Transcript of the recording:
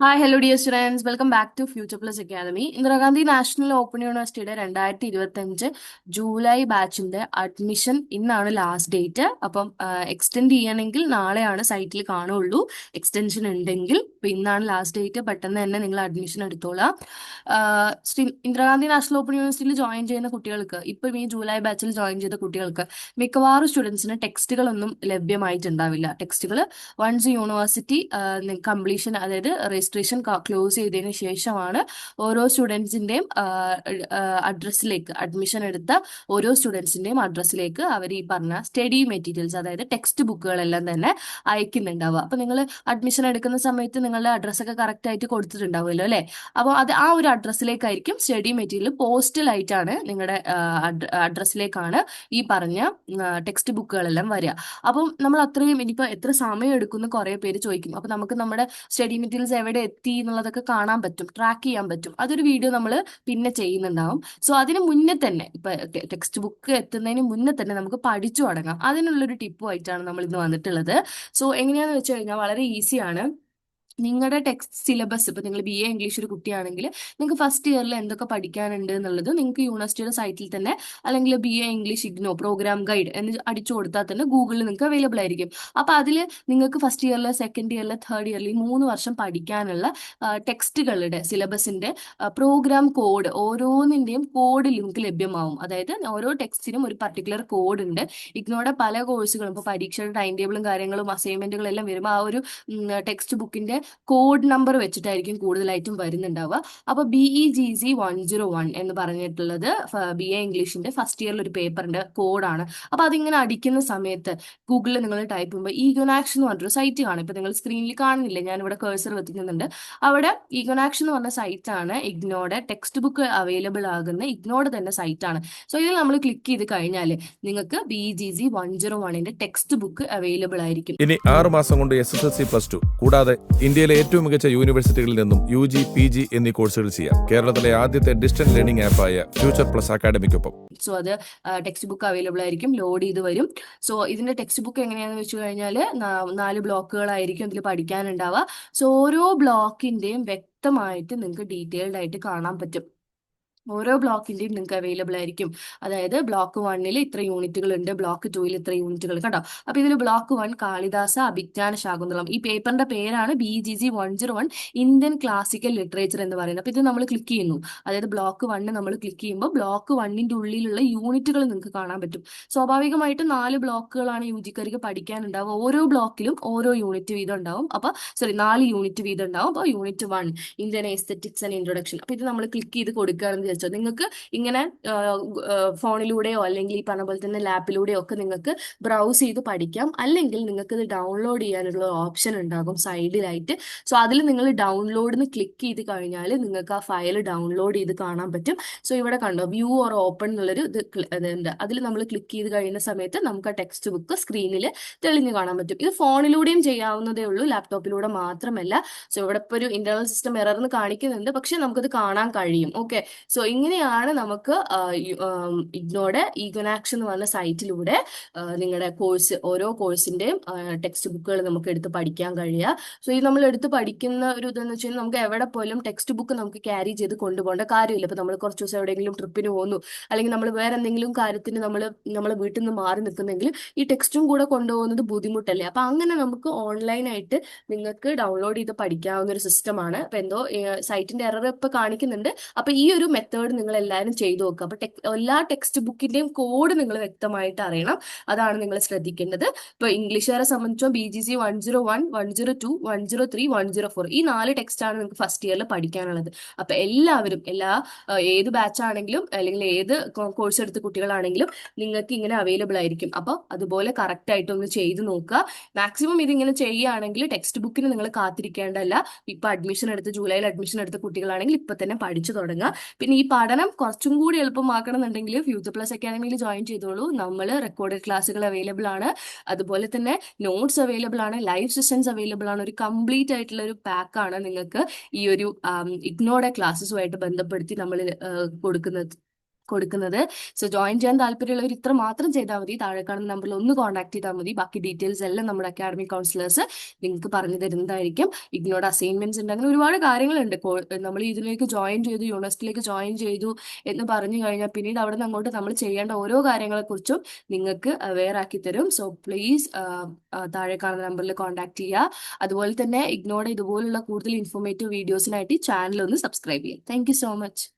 Hi hello dear students welcome back to future plus academy Indira Gandhi national open യൂണിവേഴ്സിറ്റിയുടെ രണ്ടായിരത്തി ഇരുപത്തി അഞ്ച് July ബാച്ചിന്റെ അഡ്മിഷൻ ഇന്നാണ് ലാസ്റ്റ് ഡേറ്റ് അപ്പം എക്സ്റ്റെൻഡ് ചെയ്യണമെങ്കിൽ നാളെയാണ് സൈറ്റിൽ കാണുള്ളൂ എക്സ്റ്റൻഷൻ ഉണ്ടെങ്കിൽ ഇന്നാണ് ലാസ്റ്റ് ഡേറ്റ് പെട്ടെന്ന് തന്നെ നിങ്ങൾ അഡ്മിഷൻ എടുത്തോളാം. ഇന്ദിരാഗാന്ധി നാഷണൽ ഓപ്പൺ യൂണിവേഴ്സിറ്റിയിൽ ജോയിൻ ചെയ്യുന്ന കുട്ടികൾക്ക് ഇപ്പം ഈ ജൂലൈ ബാച്ചിൽ ജോയിൻ ചെയ്ത കുട്ടികൾക്ക് മിക്കവാറും സ്റ്റുഡൻസിന് ടെക്സ്റ്റുകളൊന്നും ലഭ്യമായിട്ടുണ്ടാവില്ല. ടെക്സ്റ്റുകൾ വൺസ് യൂണിവേഴ്സിറ്റി കംപ്ലീഷൻ അതായത് രജിസ്ട്രേഷൻ ക്ലോസ് ചെയ്തതിന് ശേഷമാണ് ഓരോ സ്റ്റുഡൻസിന്റെയും അഡ്രസ്സിലേക്ക് അഡ്മിഷൻ എടുത്ത ഓരോ സ്റ്റുഡൻസിന്റെയും അഡ്രസ്സിലേക്ക് അവർ ഈ പറഞ്ഞ സ്റ്റഡി മെറ്റീരിയൽസ് അതായത് ടെക്സ്റ്റ് ബുക്കുകളെല്ലാം തന്നെ അയക്കുന്നുണ്ടാവുക. അപ്പൊ നിങ്ങൾ അഡ്മിഷൻ എടുക്കുന്ന സമയത്ത് നിങ്ങളുടെ അഡ്രസ്സൊക്കെ കറക്റ്റ് ആയിട്ട് കൊടുത്തിട്ടുണ്ടാവുമല്ലോ അല്ലെ? അപ്പോൾ അത് ആ ഒരു അഡ്രസ്സിലേക്കായിരിക്കും സ്റ്റഡി മെറ്റീരിയൽ പോസ്റ്റലായിട്ടാണ് നിങ്ങളുടെ അഡ്രസ്സിലേക്കാണ് ഈ പറഞ്ഞ ടെക്സ്റ്റ് ബുക്കുകളെല്ലാം വരിക. അപ്പം നമ്മൾ അത്രയും ഇനിയിപ്പോൾ എത്ര സമയം എടുക്കുന്ന കുറേ പേര് ചോദിക്കും അപ്പൊ നമുക്ക് നമ്മുടെ സ്റ്റഡി മെറ്റീരിയൽസ് എവിടെ എത്തി എന്നുള്ളതൊക്കെ കാണാൻ പറ്റും ട്രാക്ക് ചെയ്യാൻ പറ്റും. അതൊരു വീഡിയോ നമ്മൾ പിന്നെ ചെയ്യുന്നുണ്ടാവും. സോ അതിന് മുന്നേ തന്നെ ഇപ്പൊ ടെക്സ്റ്റ് ബുക്ക് എത്തുന്നതിന് മുന്നേ തന്നെ നമുക്ക് പഠിച്ചു തുടങ്ങാം. അതിനുള്ളൊരു ടിപ്പുമായിട്ടാണ് നമ്മൾ ഇന്ന് വന്നിട്ടുള്ളത്. സോ എങ്ങനെയാന്ന് വെച്ച് കഴിഞ്ഞാൽ വളരെ ഈസിയാണ് നിങ്ങളുടെ ടെക്സ്റ്റ് സിലബസ് ഇപ്പൊ നിങ്ങൾ ബി എ ഇംഗ്ലീഷ് ഒരു കുട്ടിയാണെങ്കിൽ നിങ്ങൾക്ക് ഫസ്റ്റ് ഇയറിൽ എന്തൊക്കെ പഠിക്കാനുണ്ട് എന്നുള്ളത് നിങ്ങൾക്ക് യൂണിവേഴ്സിറ്റിയുടെ സൈറ്റിൽ തന്നെ അല്ലെങ്കിൽ B A English IGNOU programme guide എന്ന് അടിച്ചു കൊടുത്താൽ തന്നെ ഗൂഗിളിൽ നിങ്ങൾക്ക് അവൈലബിൾ ആയിരിക്കും. അപ്പൊ അതിൽ നിങ്ങൾക്ക് ഫസ്റ്റ് ഇയറിൽ സെക്കൻഡ് ഇയറിൽ തേർഡ് ഇയറിൽ മൂന്ന് വർഷം പഠിക്കാനുള്ള ടെക്സ്റ്റുകളുടെ സിലബസിന്റെ പ്രോഗ്രാം കോഡ് ഓരോന്നിന്റെയും കോഡ് നിങ്ങൾക്ക് ലഭ്യമാവും. അതായത് ഓരോ ടെക്സ്റ്റിനും ഒരു പർട്ടിക്കുലർ കോഡ് ഉണ്ട്. ഇഗ്നോയുടെ പല കോഴ്സുകളും ഇപ്പോൾ പരീക്ഷയുടെ ടൈം ടേബിളും കാര്യങ്ങളും അസൈൻമെന്റുകളും എല്ലാം വരുമ്പോൾ ആ ഒരു ടെക്സ്റ്റ് ബുക്കിന്റെ കോഡ് നമ്പർ വെച്ചിട്ടായിരിക്കും കൂടുതലായിട്ടും വരുന്നുണ്ടാവുക. അപ്പൊ B E G C one zero one എന്ന് പറഞ്ഞിട്ടുള്ളത് ബി എ ഇംഗ്ലീഷിന്റെ ഫസ്റ്റ് ഇയറിൽ ഒരു പേപ്പറിന്റെ കോഡാണ് അപ്പൊ അതിങ്ങനെ അടിക്കുന്ന സമയത്ത് ഗൂഗിളിൽ നിങ്ങൾ ടൈപ്പ് ചെയ്യുമ്പോൾ ഈഗോനാക്ഷൻ എന്ന് പറഞ്ഞൊരു സൈറ്റ് കാണും. ഇപ്പൊ നിങ്ങൾ സ്ക്രീനിൽ കാണുന്നില്ല? ഞാൻ ഇവിടെ കേഴ്സർ വെക്കുന്നുണ്ട് അവിടെ ഈഗോനാക്ഷൻ എന്ന് പറഞ്ഞ സൈറ്റ് ആണ് ഇഗ്നോയുടെ ടെക്സ്റ്റ് ബുക്ക് അവൈലബിൾ ആകുന്ന ഇഗ്നോയുടെ തന്നെ സൈറ്റാണ് സോ ഇതിൽ നമ്മൾ ക്ലിക്ക് ചെയ്ത് കഴിഞ്ഞാൽ നിങ്ങൾക്ക് B G C one zero വണ്ണിന്റെ ടെക്സ്റ്റ് ബുക്ക് അവൈലബിൾ ആയിരിക്കും. ഇനി ആറ് മാസം കൊണ്ട് S S L C plus two കൂടാതെ ഇന്ത്യയിലെ ഏറ്റവും മികച്ച യൂണിവേഴ്സിറ്റികളിൽ നിന്നും യു ജി പി ജി എന്നീ കോഴ്സുകൾ ചെയ്യാം. കേരളത്തിലെ ആദ്യത്തെ ഡിസ്റ്റൻസ് ലേണിംഗ് ആപ്പായ ഫ്യൂച്ചർ പ്ലസ് അക്കാഡമിക്കൊപ്പം. സോ അത് ടെക്സ്റ്റ് ബുക്ക് അവൈലബിൾ ആയിരിക്കും ലോഡ് ചെയ്ത് വരും. സോ ഇതിന്റെ ടെക്സ്റ്റ് ബുക്ക് എങ്ങനെയാണെന്ന് വെച്ച് കഴിഞ്ഞാൽ നാല് ബ്ലോക്കുകളായിരിക്കും ഇതിൽ പഠിക്കാനുണ്ടാവുക. സോ ഓരോ ബ്ലോക്കിന്റെയും വ്യക്തമായിട്ട് നിങ്ങൾക്ക് ഡീറ്റെയിൽഡ് ആയിട്ട് കാണാൻ പറ്റും. ഓരോ ബ്ലോക്കിന്റെയും നിങ്ങൾക്ക് അവൈലബിൾ ആയിരിക്കും. അതായത് ബ്ലോക്ക് വണ്ണിൽ ഇത്ര യൂണിറ്റുകൾ ഉണ്ട് ബ്ലോക്ക് ടൂയിൽ ഇത്ര യൂണിറ്റുകൾ കേട്ടോ അപ്പൊ ഇതിൽ ബ്ലോക്ക് വൺ കാളിദാസ അഭിജ്ഞാന ശാകുന്തളം. ഈ പേപ്പറിന്റെ പേരാണ് B G G one zero one Indian classical literature എന്ന് പറയുന്നത്. അപ്പൊ ഇത് നമ്മൾ ക്ലിക്ക് ചെയ്യുന്നു. അതായത് ബ്ലോക്ക് വണ്ണ് നമ്മൾ ക്ലിക്ക് ചെയ്യുമ്പോൾ ബ്ലോക്ക് വണ്ണിന്റെ ഉള്ളിലുള്ള യൂണിറ്റുകൾ നിങ്ങൾക്ക് കാണാൻ പറ്റും. സ്വാഭാവികമായിട്ടും നാല് ബ്ലോക്കുകളാണ് യു ജിക്കാർക്ക് പഠിക്കാനുണ്ടാവുക. ഓരോ ബ്ലോക്കിലും ഓരോ യൂണിറ്റ് വീതം ഉണ്ടാവും. അപ്പൊ സോറി നാല് യൂണിറ്റ് വീതം ഉണ്ടാവും. അപ്പോൾ unit one Indian aesthetics and introduction അപ്പൊ ഇത് നമ്മൾ ക്ലിക്ക് ചെയ്ത് കൊടുക്കുകയാണെന്ന് വിചാരിച്ചോ നിങ്ങൾക്ക് ഇങ്ങനെ ഫോണിലൂടെയോ അല്ലെങ്കിൽ ഈ പറഞ്ഞ പോലെ തന്നെ ലാപ്പിലൂടെയോ ഒക്കെ നിങ്ങൾക്ക് ബ്രൗസ് ചെയ്ത് പഠിക്കാം. അല്ലെങ്കിൽ നിങ്ങൾക്ക് ഇത് ഡൗൺലോഡ് ചെയ്യാനുള്ള ഓപ്ഷൻ ഉണ്ടാകും സൈഡിലായിട്ട്. സോ അതിൽ നിങ്ങൾ ഡൗൺലോഡിന് ക്ലിക്ക് ചെയ്ത് കഴിഞ്ഞാൽ നിങ്ങൾക്ക് ആ ഫയൽ ഡൗൺലോഡ് ചെയ്ത് കാണാൻ പറ്റും. സോ ഇവിടെ കണ്ടോ വ്യൂ ഓർ ഓപ്പൺ എന്നുള്ളൊരു ഇത് ഉണ്ട് അതിൽ നമ്മൾ ക്ലിക്ക് ചെയ്ത് കഴിയുന്ന സമയത്ത് നമുക്ക് ആ ടെക്സ്റ്റ് ബുക്ക് സ്ക്രീനിൽ തെളിഞ്ഞു കാണാൻ പറ്റും. ഇത് ഫോണിലൂടെയും ചെയ്യാവുന്നതേ ഉള്ളൂ ലാപ്ടോപ്പിലൂടെ മാത്രമല്ല. സോ ഇവിടെ ഇപ്പോൾ ഒരു ഇന്റർണൽ സിസ്റ്റം എറർന്ന് കാണിക്കുന്നുണ്ട് പക്ഷെ നമുക്കത് കാണാൻ കഴിയും. ഓക്കെ. സോ ഇങ്ങനെയാണ് നമുക്ക് ഇഗ്നോയുടെ ഈഗോനാക്ഷൻ എന്ന് പറഞ്ഞ സൈറ്റിലൂടെ നിങ്ങളുടെ കോഴ്സ് ഓരോ കോഴ്സിന്റെയും ടെക്സ്റ്റ് ബുക്കുകൾ നമുക്ക് എടുത്ത് പഠിക്കാൻ കഴിയുക. സോ ഈ നമ്മൾ എടുത്ത് പഠിക്കുന്ന ഒരു ഇതെന്ന് വെച്ചാൽ നമുക്ക് എവിടെ പോലും ടെക്സ്റ്റ് ബുക്ക് നമുക്ക് ക്യാരി ചെയ്ത് കൊണ്ടുപോകേണ്ട കാര്യമില്ല. ഇപ്പൊ നമ്മൾ കുറച്ച് ദിവസം എവിടെയെങ്കിലും ട്രിപ്പിന് പോകുന്നു അല്ലെങ്കിൽ നമ്മൾ വേറെ എന്തെങ്കിലും കാര്യത്തിന് നമ്മൾ നമ്മൾ വീട്ടിൽ നിന്ന് മാറി നിൽക്കുന്നെങ്കിൽ ഈ ടെക്സ്റ്റും കൂടെ കൊണ്ടുപോകുന്നത് ബുദ്ധിമുട്ടല്ലേ? അപ്പൊ അങ്ങനെ നമുക്ക് ഓൺലൈനായിട്ട് നിങ്ങൾക്ക് ഡൗൺലോഡ് ചെയ്ത് പഠിക്കാവുന്ന ഒരു സിസ്റ്റമാണ്. അപ്പൊ എന്തോ സൈറ്റിന്റെ എറർ ഇപ്പൊ കാണിക്കുന്നുണ്ട്. അപ്പൊ ഈ ഒരു നിങ്ങൾ എല്ലാവരും ചെയ്തു നോക്കുക. അപ്പൊ എല്ലാ ടെക്സ്റ്റ് ബുക്കിന്റെയും കോഡ് നിങ്ങൾ വ്യക്തമായിട്ട് അറിയണം. അതാണ് നിങ്ങൾ ശ്രദ്ധിക്കേണ്ടത്. ഇപ്പൊ ഇംഗ്ലീഷുകാരെ സംബന്ധിച്ചോ B G C one zero one one zero two one zero three one zero four ഈ നാല് ടെക്സ്റ്റ് ആണ് നിങ്ങൾക്ക് ഫസ്റ്റ് ഇയറിൽ പഠിക്കാനുള്ളത്. അപ്പൊ എല്ലാവരും എല്ലാ ഏത് ബാച്ച് ആണെങ്കിലും അല്ലെങ്കിൽ ഏത് കോഴ്സ് എടുത്ത കുട്ടികളാണെങ്കിലും നിങ്ങൾക്ക് ഇങ്ങനെ അവൈലബിൾ ആയിരിക്കും. അപ്പൊ അതുപോലെ കറക്റ്റ് ആയിട്ട് ഒന്ന് ചെയ്ത് നോക്കുക. മാക്സിമം ഇതിങ്ങനെ ചെയ്യുകയാണെങ്കിൽ ടെക്സ്റ്റ് ബുക്കിന് നിങ്ങൾ കാത്തിരിക്കേണ്ടല്ല ഇപ്പൊ അഡ്മിഷൻ എടുത്ത് ജൂലൈയിൽ അഡ്മിഷൻ എടുത്ത കുട്ടികളാണെങ്കിൽ ഇപ്പൊ തന്നെ പഠിച്ചു തുടങ്ങുക. പിന്നെ ഈ പഠനം കുറച്ചും കൂടി എളുപ്പമാക്കണം എന്നുണ്ടെങ്കിൽ ഫ്യൂച്ചർ പ്ലസ് അക്കാദമിയിൽ ജോയിൻ ചെയ്തോളൂ. നമ്മൾ റെക്കോർഡഡ് ക്ലാസ്സുകൾ അവൈലബിൾ ആണ്. അതുപോലെ തന്നെ നോട്ട്സ് അവൈലബിൾ ആണ്. ലൈവ് സെഷൻസ് അവൈലബിൾ ആണ്. ഒരു കംപ്ലീറ്റ് ആയിട്ടുള്ള ഒരു പാക്ക് ആണ് നിങ്ങൾക്ക് ഈ ഒരു ഇഗ്നോർഡ് ക്ലാസ്സുമായിട്ട് ബന്ധപ്പെടുത്തി നമ്മൾ കൊടുക്കുന്നത്. കൊടുക്കുന്നത്. സോ ജോയിൻ ചെയ്യാൻ താല്പര്യമുള്ളവർ ഇത്ര മാത്രം ചെയ്താൽ മതി. താഴെ കാണുന്ന നമ്പറിൽ ഒന്ന് കോൺടാക്ട് ചെയ്താൽ മതി. ബാക്കി ഡീറ്റെയിൽസ് എല്ലാം നമ്മുടെ അക്കാഡമിക് കൗൺസിലേഴ്സ് നിങ്ങൾക്ക് പറഞ്ഞു തരുന്നതായിരിക്കും. ഇഗ്നോട് അസൈൻമെന്റ്സ് ഉണ്ട്. അങ്ങനെ ഒരുപാട് കാര്യങ്ങളുണ്ട്. നമ്മൾ ഇതിലേക്ക് ജോയിൻ ചെയ്തു യൂണിവേഴ്സിറ്റിയിലേക്ക് ജോയിൻ ചെയ്തു എന്ന് പറഞ്ഞു കഴിഞ്ഞാൽ പിന്നീട് അവിടെ നിന്ന് അങ്ങോട്ട് നമ്മൾ ചെയ്യേണ്ട ഓരോ കാര്യങ്ങളെക്കുറിച്ചും നിങ്ങൾക്ക് അവെയർ ആക്കി തരും. സോ പ്ലീസ് താഴെ കാണുന്ന നമ്പറിൽ കോൺടാക്ട് ചെയ്യുക. അതുപോലെ തന്നെ ഇഗ്നോയുടെ ഇതുപോലുള്ള കൂടുതൽ ഇൻഫോർമേറ്റീവ് വീഡിയോസിനായിട്ട് ചാനൽ ഒന്ന് സബ്സ്ക്രൈബ് ചെയ്യാം താങ്ക് സോ മച്ച്